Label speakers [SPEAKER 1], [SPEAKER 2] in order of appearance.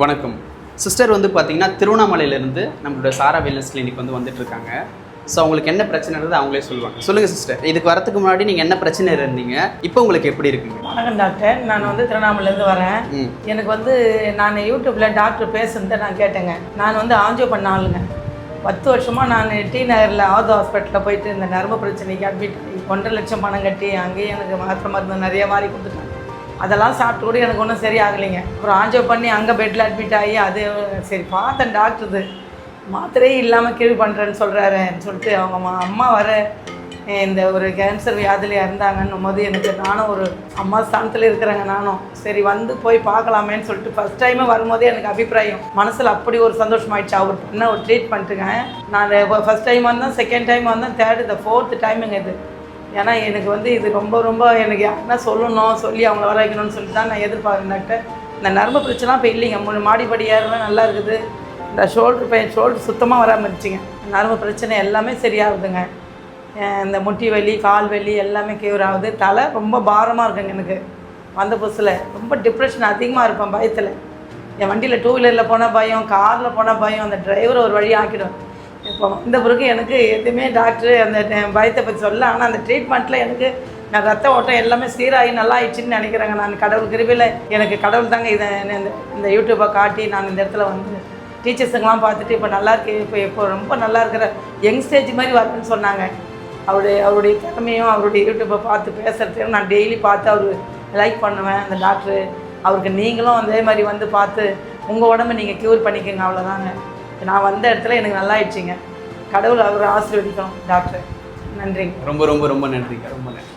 [SPEAKER 1] வணக்கம். சிஸ்டர் வந்து பார்த்தீங்கன்னா திருவண்ணாமலையிலேருந்து நம்மளோட சாரா வெல்னஸ் கிளினிக் வந்து வந்துட்டு இருக்காங்க ஸோ அவங்களுக்கு என்ன பிரச்சனைன்றது அவங்களே சொல்லுவாங்க. சொல்லுங்கள் சிஸ்டர் இதுக்கு வரதுக்கு முன்னாடி நீங்கள் என்ன பிரச்சனை இருந்தீங்க? இப்போ உங்களுக்கு எப்படி இருக்குங்க
[SPEAKER 2] வணக்கம் டாக்டர் நான் வந்து திருவண்ணாமலேருந்து வரேன். எனக்கு வந்து நான் யூடியூப்பில் டாக்டர் பேசுனதை நான் கேட்டேங்க. நான் வந்து ஆஞ்சியோ பண்ண ஆளுங்க. பத்து வருஷமாக நான் டி நகரில் ஆவது ஹாஸ்பிட்டலில் போயிட்டு இந்த நரம்பு பிரச்சனைக்கு அட்மிட் ஒன்றரை லட்சம் பணம் கட்டி அங்கேயே எனக்கு மாத்திரை மருந்து நிறைய மாதிரி கொடுத்துட்டாங்க. அதெல்லாம் சாப்பிட்டு கூட எனக்கு ஒன்றும் சரியாகலைங்க. அப்புறம் ஆஞ்சோ பண்ணி அங்கே பெட்டில் அட்மிட் ஆகி அது சரி பார்த்தேன் டாக்டருது மாத்திரையே இல்லாமல் கீழ் பண்ணுறேன்னு சொல்கிறாருன்னு சொல்லிட்டு அவங்க அம்மா- வர இந்த ஒரு கேன்சர் வியாதியில் இறந்தாங்கன்னும் போது எனக்கு நானும் ஒரு அம்மா ஸ்தானத்தில் இருக்கிறேங்க நானும். சரி வந்து போய் பார்க்கலாமேன்னு சொல்லிட்டு ஃபஸ்ட் டைமே வரும்போதே எனக்கு அபிப்பிராயம். மனசில் அப்படி ஒரு சந்தோஷமாயிடுச்சு. அவர் பண்ண ஒரு ட்ரீட்மெண்ட்டுங்க நான் ஃபஸ்ட் டைம் வந்தேன் செகண்ட் டைம் வந்தேன் தேர்ட் இந்த ஃபோர்த்து டைமுங்க இது. ஏன்னா எனக்கு வந்து இது ரொம்ப ரொம்ப எனக்கு யாருன்னா சொல்லணும் சொல்லி அவங்கள வர வைக்கணும்னு சொல்லி தான் நான் எதிர்பார்க்குறேன் டாக்டர் இந்த நரம்பு பிரச்சனைலாம் இப்போ இல்லைங்க. மூணு மாடிப்படி ஏறலாம் நல்லா இருக்குது. இந்த ஷோல்டர் பெயின் ஷோல்டர் சுத்தமாக வராமல் இருந்துச்சுங்க. நரம்பு பிரச்சனை எல்லாமே சரியாகுதுங்க. இந்த முட்டி வலி கால் வலி எல்லாமே கியூர் ஆகுது. தலை ரொம்ப பாரமாக இருக்குங்க எனக்கு. வந்த புதுசில் ரொம்ப டிப்ரெஷன் அதிகமாக இருப்பேன் பயத்தில். என் வண்டியில் டூ வீலரில் போனால் பயம் காரில் போனால் பயம். அந்த டிரைவர் ஒரு வழி ஆக்கிடும். இப்போ இந்த பிறகு எனக்கு எதுவுமே டாக்டர் அந்த பயத்தை பற்றி சொல்ல. ஆனால் அந்த ட்ரீட்மெண்ட்டில் எனக்கு நான் ரத்த ஓட்டம் எல்லாமே சீராகி நல்லா ஆயிடுச்சுன்னு நினைக்கிறேங்க. நான் கடவுள் கிருவியில் எனக்கு கடவுள் தாங்க இதை இந்த இந்த யூடியூப்பை காட்டி நான் இந்த இடத்துல வந்து டீச்சர்ஸுங்கெலாம் பார்த்துட்டு இப்போ நல்லா இருக்கு. இப்போ இப்போ ரொம்ப நல்லா இருக்கிற யங் ஸ்டேஜ் மாதிரி வரணும்னு சொன்னாங்க. அவருடைய அவருடைய திறமையும் அவருடைய யூடியூப்பை பார்த்து பேசுகிறதையும் நான் டெய்லி பார்த்து அவர் லைக் பண்ணுவேன். அந்த டாக்டரு அவருக்கு நீங்களும் அதே மாதிரி வந்து பார்த்து உங்கள் உடம்பை நீங்கள் க்யூர் பண்ணிக்கோங்க. அவ்வளோதாங்க நான் வந்த இடத்துல எனக்கு நல்லா ஆயிடுச்சுங்க கடவுள் அவர் ஆசீர்வதிக்கணும் டாக்டர். நன்றிங்க
[SPEAKER 1] ரொம்ப ரொம்ப ரொம்ப நன்றிங்க. ரொம்ப நன்றி.